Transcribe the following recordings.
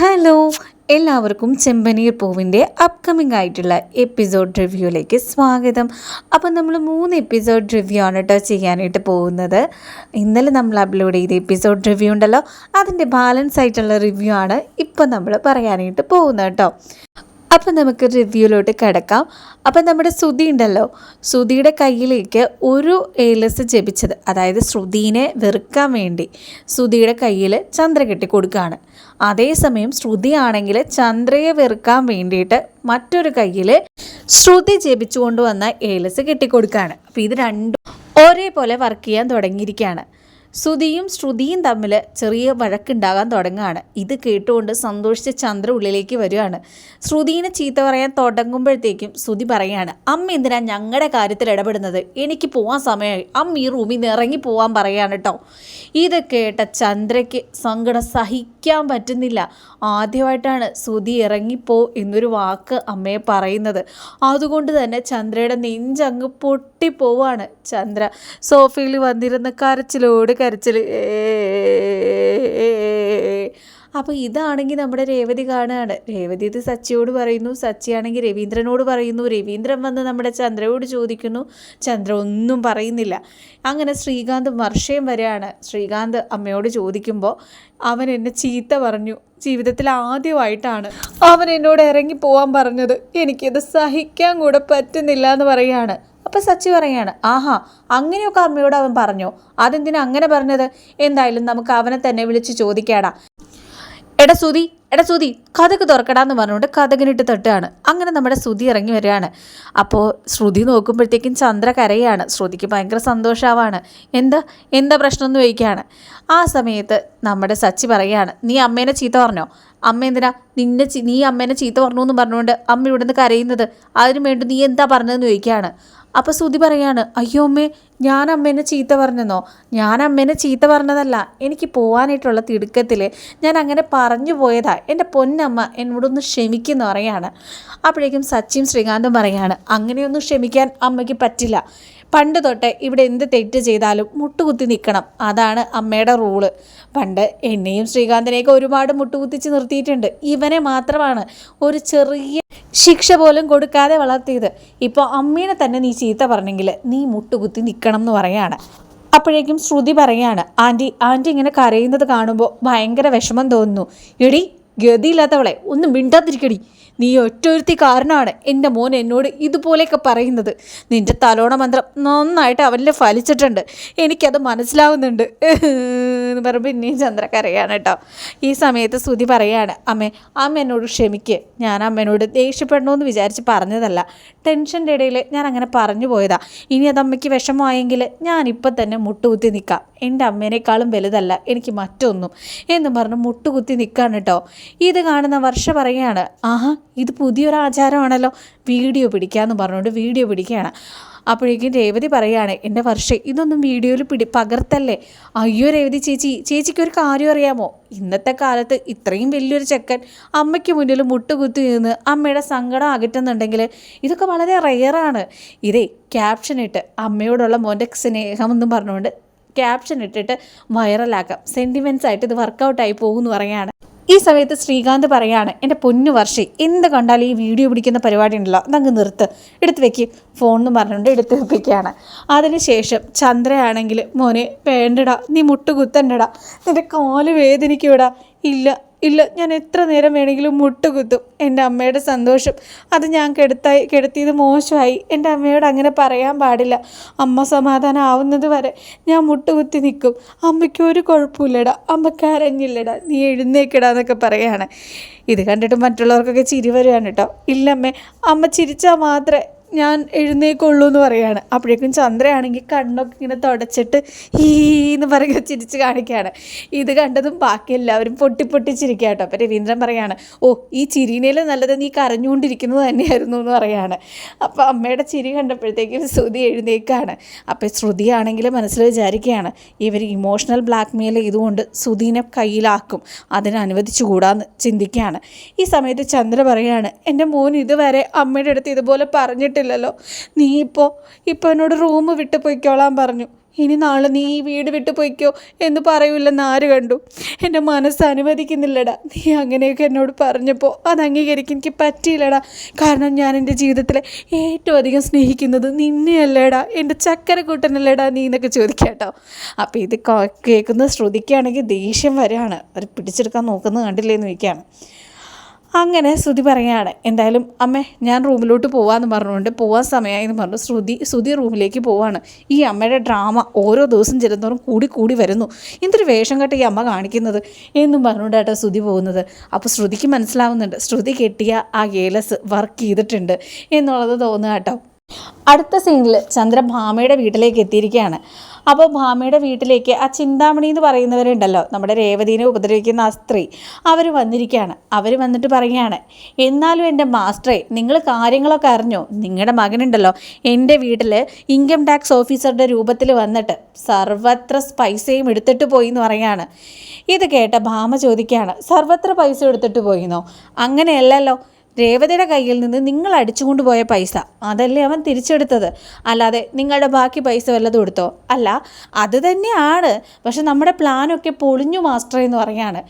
Hello എല്ലാവർക്കും ചെമ്പനീർ പൂവിന്റെ upcoming ആയിട്ടുള്ള എപ്പിസോഡ് റിവ്യൂയിലേക്ക് സ്വാഗതം. അപ്പം നമ്മൾ മൂന്ന് എപ്പിസോഡ് റിവ്യൂ ആണ് കേട്ടോ ചെയ്യാനായിട്ട് പോകുന്നത്. ഇന്നലെ നമ്മൾ അപ്ലോഡ് ചെയ്ത എപ്പിസോഡ് റിവ്യൂ ഉണ്ടല്ലോ അതിന്റെ ബാലൻസ് ആയിട്ടുള്ള റിവ്യൂ ആണ് ഇപ്പം നമ്മൾ പറയാനായിട്ട് പോകുന്നത് കേട്ടോ അപ്പം നമുക്ക് റിവ്യൂലോട്ട് കിടക്കാം. അപ്പം നമ്മുടെ ശ്രുതി ഉണ്ടല്ലോ. ശ്രുതിയുടെ കയ്യിലേക്ക് ഒരു ഏലസ് ജപിച്ചത്. അതായത് ശ്രുതിനെ വെറുക്കാൻ വേണ്ടി ശ്രുതിയുടെ കയ്യിൽ ചന്ദ്ര കെട്ടി കൊടുക്കുകയാണ്. അതേസമയം ശ്രുതി ആണെങ്കിൽ ചന്ദ്രയെ വെറുക്കാൻ വേണ്ടിയിട്ട് മറ്റൊരു കയ്യിൽ ശ്രുതി ജപിച്ചുകൊണ്ട് വന്ന ഏലസ് കെട്ടിക്കൊടുക്കുകയാണ് അപ്പോൾ ഇത് രണ്ടും ഒരേപോലെ വർക്ക് ചെയ്യാൻ തുടങ്ങിയിരിക്കുകയാണ്. ശ്രുതിയും ശ്രുതിയും തമ്മിൽ ചെറിയ വഴക്കുണ്ടാകാൻ തുടങ്ങുകയാണ്. ഇത് കേട്ടുകൊണ്ട് സന്തോഷിച്ച ചന്ദ്ര ഉള്ളിലേക്ക് വരികയാണ് ശ്രുതിനെ ചീത്ത പറയാൻ തുടങ്ങുമ്പോഴത്തേക്കും ശ്രുതി പറയാണ് അമ്മ എന്തിനാ ഞങ്ങളുടെ കാര്യത്തിൽ ഇടപെടുന്നത്? എനിക്ക് പോകാൻ സമയമായി അമ്മ ഈ റൂമിൽ നിന്ന് ഇറങ്ങി പോകാൻ പറയാണ് കേട്ടോ ഇത് കേട്ട ചന്ദ്രയ്ക്ക് സങ്കടം സഹിക്കാൻ പറ്റുന്നില്ല. ആദ്യമായിട്ടാണ് ശ്രുതി ഇറങ്ങിപ്പോ എന്നൊരു വാക്ക് അമ്മയെ പറയുന്നത്. അതുകൊണ്ട് തന്നെ ചന്ദ്രയുടെ നെഞ്ചങ്ങ് പൊട്ടിപ്പോവാണ് ചന്ദ്ര. സോഫയിൽ വന്നിരുന്ന കരച്ചിലോട് കരച്ചിൽ. അപ്പോൾ ഇതാണെങ്കിൽ നമ്മുടെ രേവതി കാണുകയാണ് രേവതി ഇത് സച്ചിയോട് പറയുന്നു. സച്ചിയാണെങ്കിൽ രവീന്ദ്രനോട് പറയുന്നു. രവീന്ദ്രൻ വന്ന് നമ്മുടെ ചന്ദ്രയോട് ചോദിക്കുന്നു. ചന്ദ്ര ഒന്നും പറയുന്നില്ല. അങ്ങനെ ശ്രീകാന്ത് വർഷയും വരെയാണ്. ശ്രീകാന്ത് അമ്മയോട് ചോദിക്കുമ്പോൾ അവൻ എന്നെ ചീത്ത പറഞ്ഞു. ജീവിതത്തിൽ ആദ്യമായിട്ടാണ് അവൻ എന്നോട് ഇറങ്ങി പോവാൻ പറഞ്ഞത്. എനിക്കിത് സഹിക്കാൻ കൂടെ പറ്റുന്നില്ല എന്ന് പറയുകയാണ് അപ്പം സച്ചി പറയാണ് ആഹാ അങ്ങനെയൊക്കെ അമ്മയോട് അവൻ പറഞ്ഞു? അതെന്തിനാ അങ്ങനെ പറഞ്ഞത്? എന്തായാലും നമുക്ക് അവനെ തന്നെ വിളിച്ച് ചോദിക്കാടാ. എടാ സുതി എടാ സുതി കഥക്ക് തുറക്കടാന്ന് പറഞ്ഞുകൊണ്ട് കഥകിനിട്ട് തട്ടുകയാണ്. അങ്ങനെ നമ്മുടെ ശ്രുതി ഇറങ്ങി വരികയാണ്. അപ്പോൾ ശ്രുതി നോക്കുമ്പോഴത്തേക്കും ചന്ദ്ര കരയാണ്. ശ്രുതിക്ക് ഭയങ്കര സന്തോഷമാവാണ് എന്താ എന്താ പ്രശ്നം എന്ന് ചോദിക്കുകയാണ്. ആ സമയത്ത് നമ്മുടെ സച്ചി പറയുകയാണ് നീ അമ്മേനെ ചീത്ത പറഞ്ഞോ? അമ്മ എന്തിനാ നിന്നെ നീ അമ്മേനെ ചീത്ത പറഞ്ഞു എന്ന് പറഞ്ഞുകൊണ്ട് അമ്മ ഇവിടെ നിന്ന് കരയുന്നത്? അതിനു വേണ്ടി നീ എന്താ പറഞ്ഞതെന്ന് ചോദിക്കുകയാണ്. അപ്പോൾ സുതി പറയാണ് അയ്യോ അമ്മേ ഞാൻ അമ്മേനെ ചീത്ത പറഞ്ഞെന്നോ? ഞാൻ അമ്മേനെ ചീത്ത പറഞ്ഞതല്ല. എനിക്ക് പോകാനായിട്ടുള്ള തിടുക്കത്തിൽ ഞാൻ അങ്ങനെ പറഞ്ഞു പോയതാ. എന്റെ പൊന്നമ്മ എന്നോടൊന്ന് ക്ഷമിക്കുന്നു പറയാണ്. അപ്പോഴേക്കും സച്ചിയും ശ്രീകാന്തും പറയാണ് അങ്ങനെയൊന്നും ക്ഷമിക്കാൻ അമ്മയ്ക്ക് പറ്റില്ല. പണ്ട് തൊട്ടേ ഇവിടെ എന്ത് തെറ്റ് ചെയ്താലും മുട്ടുകുത്തി നിൽക്കണം. അതാണ് അമ്മയുടെ റൂൾ. പണ്ട് എന്നെയും ശ്രീകാന്തിനെയൊക്കെ ഒരുപാട് മുട്ടുകുത്തിച്ച് നിർത്തിയിട്ടുണ്ട്. ഇവനെ മാത്രമാണ് ഒരു ചെറിയ ശിക്ഷ പോലും കൊടുക്കാതെ വളർത്തിയത്. ഇപ്പോൾ അമ്മീനെ തന്നെ നീ ചീത്ത പറഞ്ഞെങ്കിൽ നീ മുട്ടുകുത്തി നിൽക്കണം എന്ന് പറയാണ്. അപ്പോഴേക്കും ശ്രുതി പറയാണ് ആന്റി ആന്റി ഇങ്ങനെ കരയുന്നത് കാണുമ്പോൾ ഭയങ്കര വിഷമം തോന്നുന്നു. എടി ഗതിയില്ലാത്തവളെ ഒന്നും മിണ്ടാതിരിക്കടി. നീ ഒറ്റൊരുത്തി കാരണമാണ് എന്റെ മോൻ എന്നോട് ഇതുപോലെയൊക്കെ പറയുന്നത്. നിന്റെ തലോണ മന്ത്രം നന്നായിട്ട് അവനിൽ ഫലിച്ചിട്ടുണ്ട്. എനിക്കത് മനസ്സിലാവുന്നുണ്ട്. എന്ന് പറയുമ്പോൾ ഇനിയും ചന്ദ്രക്കറിയാണ് കേട്ടോ. ഈ സമയത്ത് ശ്രുതി പറയാണ് അമ്മേ അമ്മ എന്നോട് ക്ഷമിക്ക്. ഞാൻ അമ്മേനോട് ദേഷ്യപ്പെടണമെന്ന് വിചാരിച്ച് പറഞ്ഞതല്ല. ടെൻഷന്റെ ഇടയിൽ ഞാൻ അങ്ങനെ പറഞ്ഞു പോയതാ. ഇനി അത് അമ്മയ്ക്ക് വിഷമമായെങ്കിൽ ഞാനിപ്പോൾ തന്നെ മുട്ടുകുത്തി നിൽക്കാം. എന്റെ അമ്മേനേക്കാളും വലുതല്ല എനിക്ക് മറ്റൊന്നും. എന്ന് പറഞ്ഞ് മുട്ടുകുത്തി നിൽക്കാണ് കേട്ടോ. ഇത് കാണുന്ന വർഷ പറയുകയാണ് ആഹാ ഇത് പുതിയൊരു ആചാരമാണല്ലോ വീഡിയോ പിടിക്കാമെന്ന് പറഞ്ഞുകൊണ്ട് വീഡിയോ പിടിക്കുകയാണ്. അപ്പോഴേക്കും രേവതി പറയുകയാണ് എന്റെ വർഷം ഇതൊന്നും വീഡിയോയിൽ പിടി പകർത്തല്ലേ? അയ്യോ രേവതി ചേച്ചി ചേച്ചിക്ക് ഒരു കാര്യം അറിയാമോ? ഇന്നത്തെ കാലത്ത് ഇത്രയും വലിയൊരു ചെക്കൻ അമ്മയ്ക്ക് മുന്നിൽ മുട്ടുകുത്തി നിന്ന് അമ്മയുടെ സങ്കടം അകറ്റുന്നുണ്ടെങ്കിൽ ഇതൊക്കെ വളരെ റെയറാണ്. ഇതേ ക്യാപ്ഷൻ ഇട്ട് അമ്മയോടുള്ള മോന്റെ സ്നേഹമെന്നും പറഞ്ഞുകൊണ്ട് ക്യാപ്ഷൻ ഇട്ടിട്ട് വൈറലാക്കാം. സെന്റിമെൻസ് ആയിട്ട് ഇത് വർക്കൗട്ടായി പോകുമെന്ന് പറയാണ് ഈ സമയത്ത് ശ്രീകാന്ത് പറയാണ് എന്റെ പൊന്നു വർഷി എന്ത് കണ്ടാലും ഈ വീഡിയോ പിടിക്കുന്ന പരിപാടി ഉണ്ടല്ലോ അതങ്ങ് നിർത്ത്. എടുത്ത് വെക്ക്. ഫോൺ എന്ന് പറഞ്ഞുകൊണ്ട് എടുത്ത് വെപ്പിക്കുകയാണ്. അതിനുശേഷം ചന്ദ്രയാണെങ്കിൽ മോനെ വേണ്ടടാ നീ മുട്ടുകുത്തണ്ടടാ നിന്റെ കാൽ വേദനിക്കൂടാ. ഇല്ല ഇല്ല ഞാൻ എത്ര നേരം വേണമെങ്കിലും മുട്ടുകുത്തും. എന്റെ അമ്മയുടെ സന്തോഷം. അത് ഞാൻ കെടുത്തായി കെടുത്തിയത് മോശമായി. എന്റെ അമ്മയോട് അങ്ങനെ പറയാൻ പാടില്ല. അമ്മ സമാധാനം ആവുന്നത് വരെ ഞാൻ മുട്ടുകുത്തി നിൽക്കും. അമ്മയ്ക്ക് ഒരു കുഴപ്പമില്ലടാ. അമ്മ കരഞ്ഞില്ലടാ നീ എഴുന്നേക്കടാ എന്നൊക്കെ പറയാണ്. ഇത് കണ്ടിട്ട് മറ്റുള്ളവർക്കൊക്കെ ചിരി വരികയാണ് കേട്ടോ. ഇല്ലമ്മേ അമ്മ ചിരിച്ചാൽ മാത്രമേ ഞാൻ എഴുന്നേക്കുള്ളൂ എന്ന് പറയുകയാണ് അപ്പോഴേക്കും ചന്ദ്രയാണെങ്കിൽ കണ്ണൊക്കെ ഇങ്ങനെ തുടച്ചിട്ട് ഹീ എന്ന് പറയുക ചിരിച്ച് കാണിക്കുകയാണ്. ഇത് കണ്ടതും ബാക്കി എല്ലാവരും പൊട്ടി പൊട്ടി കേട്ടോ. അപ്പോൾ രവീന്ദ്രൻ പറയാണ് ഓ ഈ ചിരിനേൽ നല്ലത് നീ കരഞ്ഞുകൊണ്ടിരിക്കുന്നത് തന്നെയായിരുന്നു എന്ന് പറയാണ്. അപ്പോൾ അമ്മയുടെ ചിരി കണ്ടപ്പോഴത്തേക്കും ശ്രുതി എഴുന്നേക്കാണ്. അപ്പോൾ ശ്രുതിയാണെങ്കിൽ മനസ്സിൽ വിചാരിക്കുകയാണ് ഇവർ ഇമോഷണൽ ബ്ലാക്ക് മെയിൽ ചെയ്തുകൊണ്ട് ശ്രുതിനെ കയ്യിലാക്കും. അതിന് അനുവദിച്ചുകൂടാന്ന് ചിന്തിക്കുകയാണ്. ഈ സമയത്ത് ചന്ദ്ര പറയാണ് എന്റെ മോൻ ഇതുവരെ അമ്മയുടെ അടുത്ത് ഇതുപോലെ പറഞ്ഞിട്ട് പറ്റില്ലല്ലോ നീ ഇപ്പോൾ ഇപ്പോൾ എന്നോട് റൂം വിട്ട് പോയിക്കോളാൻ പറഞ്ഞു. ഇനി നാളെ നീ ഈ വീട് വിട്ട് പോയിക്കോ എന്ന് പറയൂലെന്ന് ആര് കണ്ടു? എന്റെ മനസ്സ് അനുവദിക്കുന്നില്ലടാ. നീ അങ്ങനെയൊക്കെ എന്നോട് പറഞ്ഞപ്പോൾ അത് അംഗീകരിക്കാൻ എനിക്ക് പറ്റിയില്ലടാ. കാരണം ഞാൻ എന്റെ ജീവിതത്തിലെ ഏറ്റവും അധികം സ്നേഹിക്കുന്നത് നിന്നെയല്ലേടാ. എന്റെ ചക്കരക്കൂട്ടനല്ലേടാ നീ എന്നൊക്കെ ചോദിക്കാട്ടോ അപ്പോൾ ഇത് കേൾക്കുന്ന ശ്രുതിക്കുകയാണെങ്കിൽ ദേഷ്യം വരെയാണ് അവർ പിടിച്ചെടുക്കാൻ നോക്കുന്നത് കണ്ടില്ലേന്ന് ചോദിക്കുകയാണ് അങ്ങനെ ശ്രുതി പറയാണ് എന്തായാലും അമ്മേ ഞാൻ റൂമിലോട്ട് പോവാന്ന് പറഞ്ഞുകൊണ്ട് പോവാൻ സമയമായി എന്ന് പറഞ്ഞു. ശ്രുതി ശ്രുതി റൂമിലേക്ക് പോവാണ്. ഈ അമ്മയുടെ ഡ്രാമ ഓരോ ദിവസം ചെല്ലുന്നവരും കൂടി കൂടി വരുന്നു. എന്തൊരു വേഷം കെട്ട ഈ അമ്മ കാണിക്കുന്നത്? എന്നും പറഞ്ഞുകൊണ്ടാട്ടോ ശ്രുതി പോകുന്നത്. അപ്പോൾ ശ്രുതിക്ക് മനസ്സിലാവുന്നുണ്ട് ശ്രുതി കെട്ടിയ ആ ഏലസ് വർക്ക് ചെയ്തിട്ടുണ്ട് എന്നുള്ളത് തോന്നുക കേട്ടോ അടുത്ത സീനിൽ ചന്ദ്ര ഭാമയുടെ വീട്ടിലേക്ക് എത്തിയിരിക്കുകയാണ്. അപ്പോൾ ഭാമയുടെ വീട്ടിലേക്ക് ആ ചിന്താമണി എന്ന് പറയുന്നവരുണ്ടല്ലോ. നമ്മുടെ രേവതീനെ ഉപദ്രവിക്കുന്ന ആ സ്ത്രീ. അവർ വന്നിരിക്കുകയാണ്. അവർ വന്നിട്ട് പറയുകയാണ് എന്നാലും എന്റെ മാസ്റ്ററെ നിങ്ങൾ കാര്യങ്ങളൊക്കെ അറിഞ്ഞോ? നിങ്ങളുടെ മകനുണ്ടല്ലോ. എന്റെ വീട്ടിൽ ഇൻകം ടാക്സ് ഓഫീസറുടെ രൂപത്തിൽ വന്നിട്ട് സർവത്ര പൈസയും എടുത്തിട്ട് പോയി എന്ന് പറയുകയാണ്. ഇത് കേട്ട ഭാമ ചോദിക്കുകയാണ് സർവത്ര പൈസ എടുത്തിട്ട് പോയിന്നോ? അങ്ങനെയല്ലല്ലോ. രേവതിയുടെ കയ്യിൽ നിന്ന് നിങ്ങൾ അടിച്ചുകൊണ്ട് പോയ പൈസ അതല്ലേ അവൻ തിരിച്ചെടുത്തത്? അല്ലാതെ നിങ്ങളുടെ ബാക്കി പൈസ വല്ലതും എടുത്തോ? അല്ല അത് തന്നെയാണ്. പക്ഷെ നമ്മുടെ പ്ലാനൊക്കെ പൊളിഞ്ഞു മാസ്റ്റർ എന്ന് പറയാണ്.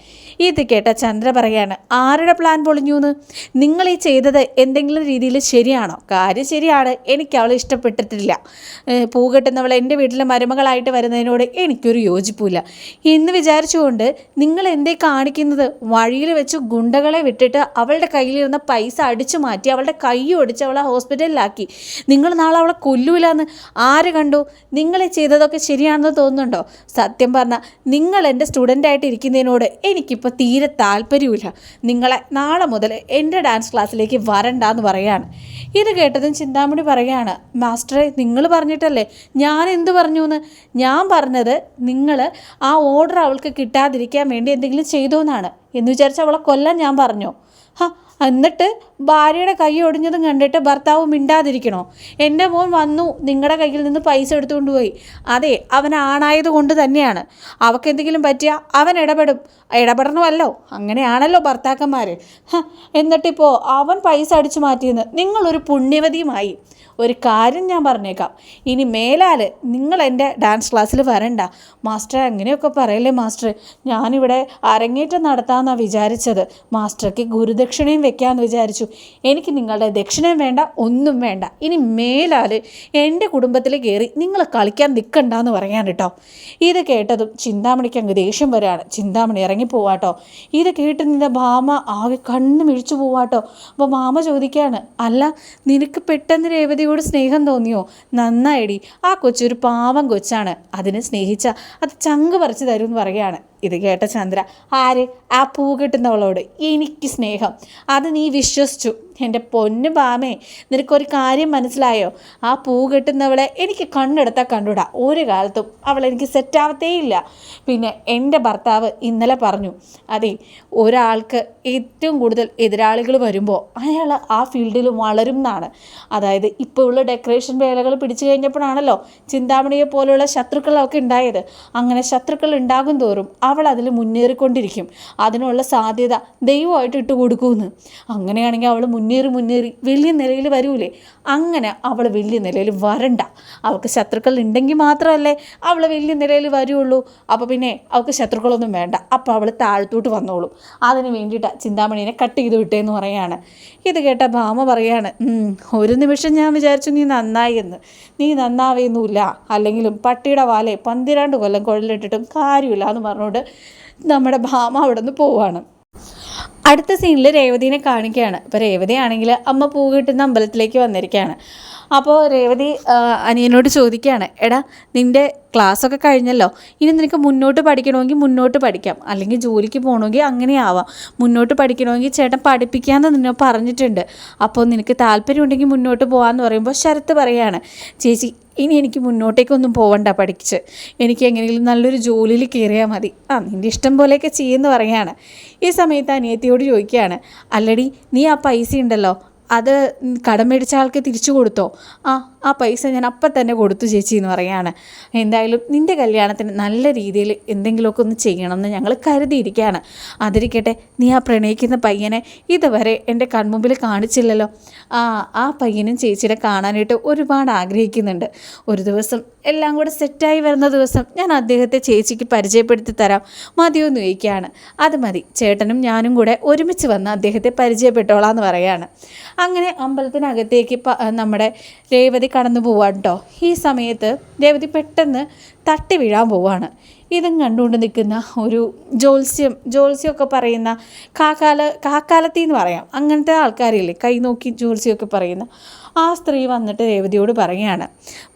ഇത് കേട്ട ചന്ദ്ര പറയാണ് ആരുടെ പ്ലാൻ പൊളിഞ്ഞു എന്ന്? നിങ്ങൾ ഈ ചെയ്തത് എന്തെങ്കിലും രീതിയിൽ ശരിയാണോ? കാര്യം ശരിയാണ്. എനിക്ക് അവളെ ഇഷ്ടപ്പെട്ടിട്ടില്ല. പൂ കെട്ടുന്നവൾ എന്റെ വീട്ടിലെ മരുമകളായിട്ട് വരുന്നതിനോട് എനിക്കൊരു യോജിപ്പില്ല എന്ന് വിചാരിച്ചുകൊണ്ട് നിങ്ങൾ എന്തേ കാണിക്കുന്നത്? വഴിയിൽ വെച്ച് ഗുണ്ടകളെ വിട്ടിട്ട് അവളുടെ കയ്യിലിരുന്ന പൈസ അടിച്ചു മാറ്റി അവളുടെ കൈ ഒടിച്ച് അവളെ ഹോസ്പിറ്റലിലാക്കി. നിങ്ങൾ നാളെ അവളെ കൊല്ലൂലെന്ന് ആര് കണ്ടു? നിങ്ങളെ ചെയ്തതൊക്കെ ശരിയാണെന്ന് തോന്നുന്നുണ്ടോ? സത്യം പറഞ്ഞാൽ നിങ്ങൾ എന്റെ സ്റ്റുഡന്റായിട്ട് ഇരിക്കുന്നതിനോട് എനിക്കിപ്പോൾ തീരെ താല്പര്യമില്ല നിങ്ങളെ നാളെ മുതൽ എന്റെ ഡാൻസ് ക്ലാസ്സിലേക്ക് വരണ്ട എന്ന് പറയാണ്. ഇത് കേട്ടതും ചിന്താമണി പറയാണ് മാസ്റ്ററെ നിങ്ങൾ പറഞ്ഞിട്ടല്ലേ? ഞാൻ എന്ത് പറഞ്ഞു എന്ന് ഞാൻ പറഞ്ഞത് നിങ്ങൾ ആ ഓർഡർ അവൾക്ക് കിട്ടാതിരിക്കാൻ വേണ്ടി എന്തെങ്കിലും ചെയ്തോന്നാണ്. എന്ന് വിചാരിച്ച് അവളെ കൊല്ലാൻ ഞാൻ പറഞ്ഞു. ഹ എന്നിട്ട് ഭാര്യയുടെ കൈ ഒടിഞ്ഞതും കണ്ടിട്ട് ഭർത്താവ് മിണ്ടാതിരിക്കണോ? എന്റെ മോൻ വന്നു നിങ്ങളുടെ കയ്യിൽ നിന്ന് പൈസ എടുത്തുകൊണ്ട് പോയി. അതെ അവൻ ആണായത് കൊണ്ട് തന്നെയാണ്. അവൾക്ക് എന്തെങ്കിലും പറ്റിയ അവൻ ഇടപെടും. ഇടപെടണമല്ലോ. അങ്ങനെയാണല്ലോ ഭർത്താക്കന്മാർ എന്നിട്ടിപ്പോൾ അവൻ പൈസ അടിച്ചു മാറ്റിയെന്ന് നിങ്ങളൊരു പുണ്യവതിയുമായി. ഒരു കാര്യം ഞാൻ പറഞ്ഞേക്കാം. ഇനി മേലാൽ നിങ്ങൾ എന്റെ ഡാൻസ് ക്ലാസ്സിൽ വരണ്ട. മാസ്റ്റർ അങ്ങനെയൊക്കെ പറയല്ലേ മാസ്റ്റർ? ഞാനിവിടെ അരങ്ങേറ്റം നടത്താമെന്നാണ് വിചാരിച്ചത്. മാസ്റ്റർക്ക് ഗുരുദക്ഷിണയും വെക്കാമെന്ന് വിചാരിച്ചു. എനിക്ക് നിങ്ങളുടെ ദക്ഷിണയും വേണ്ട ഒന്നും വേണ്ട. ഇനി മേലാൽ എന്റെ കുടുംബത്തിൽ കയറി നിങ്ങൾ കളിക്കാൻ നിൽക്കണ്ടെന്ന് പറയാൻ കേട്ടോ. ഇത് കേട്ടതും ചിന്താമണിക്ക് അങ്ങ് ദേഷ്യം വരികയാണ് ചിന്താമണി ഇറങ്ങിപ്പോവാട്ടോ ഇത് കേട്ട് നിന്റെ ഭാമ ആകെ കണ്ണ് മിഴിച്ചു പോവാട്ടോ അപ്പോൾ മാമ ചോദിക്കുകയാണ് അല്ല നിനക്ക് പെട്ടെന്ന് രേവതിയോട് സ്നേഹം തോന്നിയോ? നന്നായിടി. ആ കൊച്ചൊരു പാവം കൊച്ചാണ്. അതിനെ സ്നേഹിച്ച അത് ചങ്ക് പറിച്ചു തരുമെന്ന് പറയുകയാണ് ഇത് കേട്ട ചന്ദ്ര ആര്? ആ പൂ കിട്ടുന്നവളോട് എനിക്ക് സ്നേഹം. അത് നീ വിശ്വസിച്ചു. എന്റെ പൊന്നു പാമേ നിനക്കൊരു കാര്യം മനസ്സിലായോ? ആ പൂ കെട്ടുന്നവളെ എനിക്ക് കണ്ണെടുത്താൽ കണ്ടുടാ. ഒരു കാലത്തും അവൾ എനിക്ക് സെറ്റാവത്തേയില്ല പിന്നെ എന്റെ ഭർത്താവ് ഇന്നലെ പറഞ്ഞു അതെ ഒരാൾക്ക് ഏറ്റവും കൂടുതൽ എതിരാളികൾ വരുമ്പോൾ അയാൾ ആ ഫീൽഡിൽ വളരും എന്നാണ്. അതായത് ഇപ്പോൾ ഉള്ള ഡെക്കറേഷൻ വേലകൾ പിടിച്ചു കഴിഞ്ഞപ്പോഴാണല്ലോ ചിന്താമണിയെ പോലുള്ള ശത്രുക്കളൊക്കെ ഉണ്ടായത്. അങ്ങനെ ശത്രുക്കൾ ഉണ്ടാകും തോറും അവൾ അതിൽ മുന്നേറിക്കൊണ്ടിരിക്കും. അതിനുള്ള സാധ്യത ദൈവമായിട്ട് ഇട്ട് കൊടുക്കുമെന്ന് അങ്ങനെയാണെങ്കിൽ അവൾ മുന്നേറി മുന്നേറി വലിയ നിലയിൽ വരൂലേ? അങ്ങനെ അവൾ വലിയ നിലയിൽ വരണ്ട. അവൾക്ക് ശത്രുക്കൾ ഉണ്ടെങ്കിൽ മാത്രമല്ലേ അവൾ വലിയ നിലയിൽ വരുള്ളൂ. അപ്പോൾ പിന്നെ അവൾക്ക് ശത്രുക്കളൊന്നും വേണ്ട. അപ്പോൾ അവൾ താഴ്ത്തോട്ട് വന്നോളും. അതിന് വേണ്ടിയിട്ടാണ് ചിന്താമണീനെ കട്ട് ചെയ്ത് വിട്ടേന്ന് പറയാണ്. ഇത് കേട്ട ഭാമ പറയാണ് ഒരു നിമിഷം ഞാൻ വിചാരിച്ചു നീ നന്നായി എന്ന്. നീ നന്നാവേന്നുമില്ല. അല്ലെങ്കിലും പട്ടിയുടെ വാലെ പന്തിരാണ്ട് കൊല്ലം കുഴലിട്ടിട്ടും കാര്യമില്ല എന്ന് പറഞ്ഞുകൊണ്ട് നമ്മുടെ ഭാമ അവിടെ നിന്ന് പോവാണ്. അടുത്ത സീനിൽ രേവതിനെ കാണിക്കുകയാണ്. ഇപ്പോൾ രേവതിയാണെങ്കിൽ അമ്മ പൂ കിട്ടുന്ന അമ്പലത്തിലേക്ക് വന്നിരിക്കുകയാണ്. അപ്പോൾ രേവതി അനിയനോട് ചോദിക്കുകയാണ് എടാ നിന്റെ ക്ലാസ്സൊക്കെ കഴിഞ്ഞല്ലോ ഇനി നിനക്ക് മുന്നോട്ട് പഠിക്കണമെങ്കിൽ മുന്നോട്ട് പഠിക്കാം അല്ലെങ്കിൽ ജോലിക്ക് പോകണമെങ്കിൽ അങ്ങനെ ആവാം മുന്നോട്ട് പഠിക്കണമെങ്കിൽ ചേട്ടൻ പഠിപ്പിക്കാമെന്ന് നിന്നെ പറഞ്ഞിട്ടുണ്ട് അപ്പോൾ നിനക്ക് താല്പര്യമുണ്ടെങ്കിൽ മുന്നോട്ട് പോകാമെന്ന് പറയുമ്പോൾ ശരത്ത് പറയാണ് ചേച്ചി ഇനി എനിക്ക് മുന്നോട്ടേക്കൊന്നും പോവണ്ട പഠിച്ച് എനിക്ക് എങ്ങനെയെങ്കിലും നല്ലൊരു ജോലിയിൽ കയറിയാൽ മതി. ആ നിന്റെ ഇഷ്ടം പോലെയൊക്കെ ചെയ്യുമെന്ന് പറയാണ്. ഈ സമയത്ത് അനിയത്തിയോട് ചോദിക്കുകയാണ് അല്ലടി നീ ആ പൈസ ഉണ്ടല്ലോ അത് കടം മേടിച്ച ആൾക്ക് തിരിച്ചു കൊടുത്തോ? ആ ആ പൈസ ഞാൻ അപ്പം തന്നെ കൊടുത്തു ചേച്ചി എന്ന് പറയാണ് എന്തായാലും നിന്റെ കല്യാണത്തിന് നല്ല രീതിയിൽ എന്തെങ്കിലുമൊക്കെ ഒന്ന് ചെയ്യണമെന്ന് ഞങ്ങൾ കരുതിയിരിക്കുകയാണ്. അതിരിക്കട്ടെ നീ ആ പ്രണയിക്കുന്ന പയ്യനെ ഇതുവരെ എന്റെ കൺമുമ്പിൽ കാണിച്ചില്ലല്ലോ. ആ ആ പയ്യനും ചേച്ചിയുടെ കാണാനായിട്ട് ഒരുപാട് ആഗ്രഹിക്കുന്നുണ്ട്. ഒരു ദിവസം എല്ലാം കൂടെ സെറ്റായി വരുന്ന ദിവസം ഞാൻ അദ്ദേഹത്തെ ചേച്ചിക്ക് പരിചയപ്പെടുത്തി തരാം. മതിയോ എന്ന് ചോദിക്കുകയാണ്. അത് മതി. ചേട്ടനും ഞാനും കൂടെ ഒരുമിച്ച് വന്ന് അദ്ദേഹത്തെ പരിചയപ്പെട്ടോളാം എന്ന് പറയാണ് അങ്ങനെ അമ്പലത്തിനകത്തേക്ക് നമ്മുടെ രേവതി കടന്നു പോവാണ് കേട്ടോ ഈ സമയത്ത് രേവതി പെട്ടെന്ന് തട്ടി വീഴാൻ പോവാണ്. ഇതും കണ്ടുകൊണ്ട് നിൽക്കുന്ന ഒരു ജോത്സ്യം ജോത്സ്യമൊക്കെ പറയുന്ന കാക്കാല കാക്കാലത്തി എന്ന് പറയാം. അങ്ങനത്തെ ആൾക്കാരില്ലേ? കൈ നോക്കി ജോത്സ്യമൊക്കെ പറയുന്ന ആ സ്ത്രീ വന്നിട്ട് രേവതിയോട് പറയുകയാണ്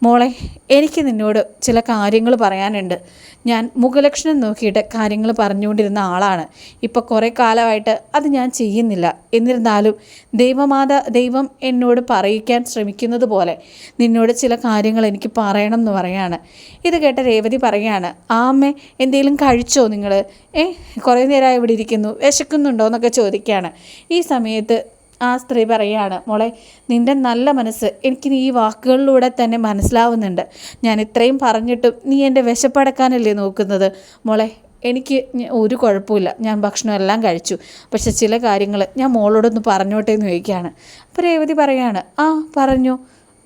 മോളെ എനിക്ക് നിന്നോട് ചില കാര്യങ്ങൾ പറയാനുണ്ട്. ഞാൻ മുഖലക്ഷണം നോക്കിയിട്ട് കാര്യങ്ങൾ പറഞ്ഞുകൊണ്ടിരുന്ന ആളാണ്. ഇപ്പോൾ കുറേ കാലമായിട്ട് അത് ഞാൻ ചെയ്യുന്നില്ല. എന്നിരുന്നാലും ദൈവമാത ദൈവം എന്നോട് പറയിക്കാൻ ശ്രമിക്കുന്നത് പോലെ നിന്നോട് ചില കാര്യങ്ങൾ എനിക്ക് പറയണം എന്ന് പറയാണ്. ഇത് കേട്ട രേവതി പറയാണ് ആ അമ്മേ എന്തെങ്കിലും കഴിച്ചോ നിങ്ങൾ ഏ കുറേ നേരമായി ഇവിടെ ഇരിക്കുന്നു. വിശക്കുന്നുണ്ടോ? എന്നൊക്കെ ചോദിക്കുകയാണ്. ഈ സമയത്ത് ആ സ്ത്രീ പറയാണ് മോളെ നിന്റെ നല്ല മനസ്സ് എനിക്ക് ഈ വാക്കുകളിലൂടെ തന്നെ മനസ്സിലാവുന്നുണ്ട്. ഞാൻ ഇത്രയും പറഞ്ഞിട്ടും നീ എന്റെ വിശപ്പടക്കാനല്ലേ നോക്കുന്നത്. മോളെ എനിക്ക് ഒരു കുഴപ്പമില്ല. ഞാൻ ഭക്ഷണം എല്ലാം കഴിച്ചു. പക്ഷെ ചില കാര്യങ്ങൾ ഞാൻ മോളോടൊന്ന് പറഞ്ഞോട്ടെ എന്ന് ചോദിക്കുകയാണ്. അപ്പോൾ രേവതി പറയാണ് ആ പറഞ്ഞു.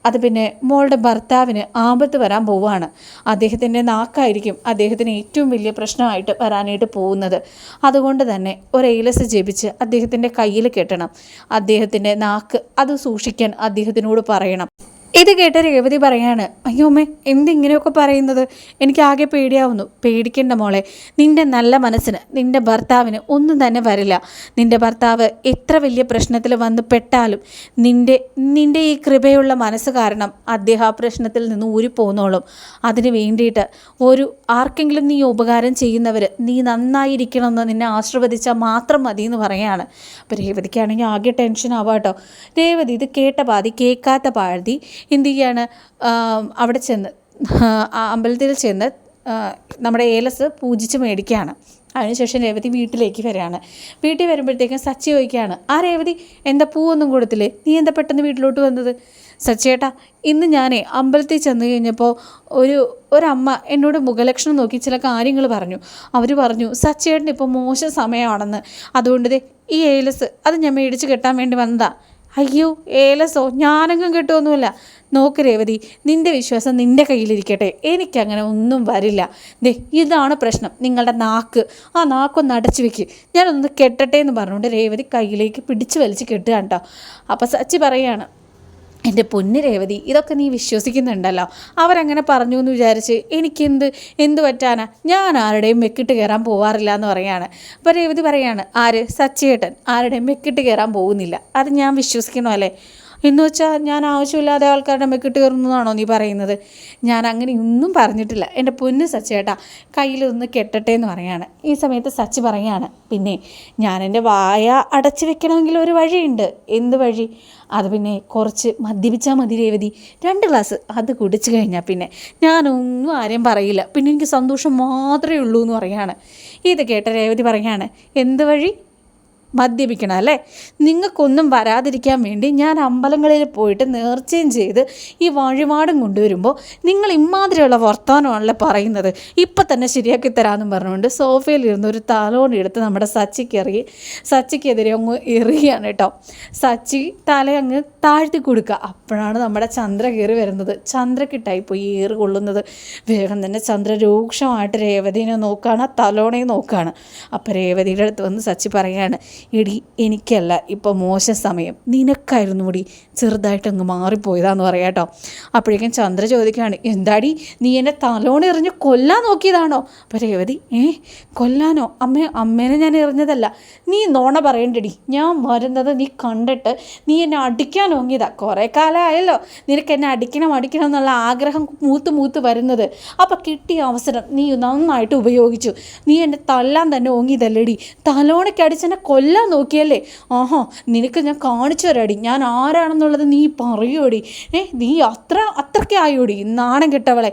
അത് പിന്നെ മോളുടെ ഭർത്താവിന് ആപത്ത് വരാൻ പോവുകയാണ്. അദ്ദേഹത്തിന്റെ നാക്കായിരിക്കും അദ്ദേഹത്തിന് ഏറ്റവും വലിയ പ്രശ്നമായിട്ട് വരാനായിട്ട് പോകുന്നത്. അതുകൊണ്ട് തന്നെ ഒരു ജപിച്ച് അദ്ദേഹത്തിന്റെ കയ്യിൽ കെട്ടണം. അദ്ദേഹത്തിന്റെ നാക്ക് അത് സൂക്ഷിക്കാൻ അദ്ദേഹത്തിനോട് പറയണം. ഇത് കേട്ട രേവതി പറയാണ് അയ്യോമ്മേ എന്തിങ്ങനെയൊക്കെ പറയുന്നത്? എനിക്ക് ആകെ പേടിയാവുന്നു. പേടിക്കേണ്ട മോളെ നിന്റെ നല്ല മനസ്സിന് നിന്റെ ഭർത്താവിന് ഒന്നും തന്നെ വരില്ല. നിന്റെ ഭർത്താവ് എത്ര വലിയ പ്രശ്നത്തിൽ വന്ന് പെട്ടാലും നിന്റെ നിന്റെ ഈ കൃപയുള്ള മനസ്സ് കാരണം അദ്ദേഹം ആ പ്രശ്നത്തിൽ നിന്ന് ഊരിപ്പോന്നോളും അതിന് വേണ്ടിയിട്ട് ഒരു ആർക്കെങ്കിലും നീ ഉപകാരം ചെയ്യുന്നവർ നീ നന്നായിരിക്കണമെന്ന് നിന്നെ ആശീർവദിച്ചാൽ മാത്രം മതി എന്ന് പറയാണ്. അപ്പോൾ രേവതിക്കാണെങ്കിൽ ആകെ ടെൻഷൻ ആവാട്ടോ. രേവതി ഇത് കേട്ട പാതി കേൾക്കാത്ത പാതി എന്ത് ചെയ്യാണ്? അവിടെ ചെന്ന് അമ്പലത്തിൽ ചെന്ന് നമ്മുടെ ഏലസ് പൂജിച്ച് മേടിക്കുകയാണ്. അതിനുശേഷം രേവതി വീട്ടിലേക്ക് വരികയാണ്. വീട്ടിൽ വരുമ്പോഴത്തേക്കും സച്ചി ചോദിക്കുകയാണ് ആ രേവതി എന്താ പൂവൊന്നും കൊടുത്തില്ലേ? നീ എന്താ പെട്ടെന്ന് വീട്ടിലോട്ട് വന്നത്? സച്ചേട്ടാ ഇന്ന് ഞാനേ അമ്പലത്തിൽ ചെന്ന് കഴിഞ്ഞപ്പോൾ ഒരു ഒരമ്മ എന്നോട് മുഖലക്ഷണം നോക്കി ചില കാര്യങ്ങൾ പറഞ്ഞു. അവർ പറഞ്ഞു സച്ചേട്ടൻ ഇപ്പോൾ മോശം സമയമാണെന്ന്. അതുകൊണ്ട് ഈ ഏലസ് അത് ഞാൻ മേടിച്ച് കെട്ടാൻ വേണ്ടി വന്നതാ. അയ്യോ ഏലസോ ഞാനങ്ങും കിട്ടുമൊന്നുമില്ല നോക്ക് രേവതി നിന്റെ വിശ്വാസം നിന്റെ കയ്യിലിരിക്കട്ടെ. എനിക്കങ്ങനെ ഒന്നും വരില്ല. ദേ ഇതാണ് പ്രശ്നം. നിങ്ങളുടെ നാക്ക്. ആ നാക്കൊന്ന് അടച്ചു വെക്ക്. ഞാനൊന്ന് കെട്ടട്ടെ എന്ന് പറഞ്ഞുകൊണ്ട് രേവതി കയ്യിലേക്ക് പിടിച്ചു വലിച്ച് കെട്ടുക കേട്ടോ അപ്പോൾ സച്ചി പറയാണ് എന്റെ പൊന്ന് രേവതി ഇതൊക്കെ നീ വിശ്വസിക്കുന്നുണ്ടല്ലോ. അവരങ്ങനെ പറഞ്ഞു എന്ന് വിചാരിച്ച് എനിക്കെന്ത് എന്ത് പറ്റാനാ? ഞാൻ ആരുടെയും വെക്കിട്ട് കയറാൻ പോവാറില്ല എന്ന് പറയാണ്. അപ്പോൾ രേവതി പറയാണ് ആര്? സച്ചിയേട്ടൻ. ആരുടെയും വെക്കിട്ട് കയറാൻ പോകുന്നില്ല. അത് ഞാൻ വിശ്വസിക്കണോ അല്ലേ? എന്ന് വെച്ചാൽ ഞാൻ ആവശ്യമില്ലാതെ ആൾക്കാരുടെ മെക്കിട്ട് കയറുന്നതാണോ നീ പറയുന്നത്? ഞാൻ അങ്ങനെ ഒന്നും പറഞ്ഞിട്ടില്ല. എന്റെ പൊന്ന് സച്ചേട്ടാ കയ്യിലൊന്ന് കെട്ടട്ടെ എന്ന് പറയാണ്. ഈ സമയത്ത് സച്ചി പറയാണ് പിന്നെ ഞാൻ എന്റെ വായ അടച്ചു വെക്കണമെങ്കിൽ ഒരു വഴിയുണ്ട്. എന്ത് വഴി? അത് പിന്നെ കുറച്ച് മദ്യപിച്ചാൽ മതി രേവതി. രണ്ട് ഗ്ലാസ് അത് കുടിച്ചു കഴിഞ്ഞാൽ പിന്നെ ഞാനൊന്നും ആരെയും പറയില്ല. പിന്നെ എനിക്ക് സന്തോഷം മാത്രമേ ഉള്ളൂ എന്ന് പറയാണ്. ഇത് കേട്ട രേവതി പറയാണ് എന്ത് വഴി? മദ്യപിക്കണം അല്ലേ? നിങ്ങൾക്കൊന്നും വരാതിരിക്കാൻ വേണ്ടി ഞാൻ അമ്പലങ്ങളിൽ പോയിട്ട് നേർച്ചയും ചെയ്ത് ഈ വഴിപാടും കൊണ്ടുവരുമ്പോൾ നിങ്ങൾ ഇമാതിരിയുള്ള വർത്തമാനമാണല്ലോ പറയുന്നത്. ഇപ്പം തന്നെ ശരിയാക്കി തരാമെന്നും പറഞ്ഞുകൊണ്ട് സോഫയിൽ ഇരുന്ന് ഒരു തലോണി എടുത്ത് നമ്മുടെ സച്ചിക്ക് എറിയി സച്ചിക്കെതിരെ അങ്ങ് എറിയാണ് കേട്ടോ. സച്ചി തല അങ്ങ് താഴ്ത്തി കൊടുക്കുക. അപ്പോഴാണ് നമ്മുടെ ചന്ദ്ര കയറി വരുന്നത്. ചന്ദ്രക്കിട്ടായി പോയി ഏറ് കൊള്ളുന്നത് വേഗം തന്നെ ചന്ദ്ര രൂക്ഷമായിട്ട് രേവതിനെ നോക്കുകയാണ് തലോണയെ നോക്കുകയാണ്. അപ്പോൾ രേവതിയുടെ അടുത്ത് വന്ന് സച്ചി പറയുകയാണ് എടി എനിക്കല്ല ഇപ്പോൾ മോശം സമയം. നിനക്കായിരുന്നു കൂടി ചെറുതായിട്ടങ്ങ് മാറിപ്പോയതാന്ന് പറയാം കേട്ടോ. അപ്പോഴേക്കും ചന്ദ്ര ചോദിക്കുകയാണ് എന്താടി നീ എന്നെ തലോണ എറിഞ്ഞ് കൊല്ലാൻ നോക്കിയതാണോ? അപ്പോൾ രേവതി ഏ കൊല്ലാനോ? അമ്മ അമ്മേനെ ഞാൻ എറിഞ്ഞതല്ല. നീ നോണ പറയണ്ടടി. ഞാൻ വരുന്നത് നീ കണ്ടിട്ട് നീ എന്നെ അടിക്കാൻ ഓങ്ങിയതാ കുറേ കാലമായല്ലോ നിനക്ക് എന്നെ അടിക്കണം അടിക്കണം എന്നുള്ള ആഗ്രഹം മൂത്ത് മൂത്ത് വരുന്നത്. അപ്പോൾ കിട്ടിയ അവസരം നീ നന്നായിട്ട് ഉപയോഗിച്ചു. നീ എന്നെ തല്ലാൻ തന്നെ ഓങ്ങിയതല്ലേടി. തലോണയ്ക്ക് അടിച്ചെന്നെ കൊല്ലാൻ നോക്കിയല്ലേ? ആഹാ നിനക്ക് ഞാൻ കാണിച്ചു തരാടി. ഞാൻ ആരാണെന്നുള്ളത് നീ പറയോടി ഏ നീ അത്ര അത്രയ്ക്ക് ആയോടി. നാണം കെട്ടവളെ.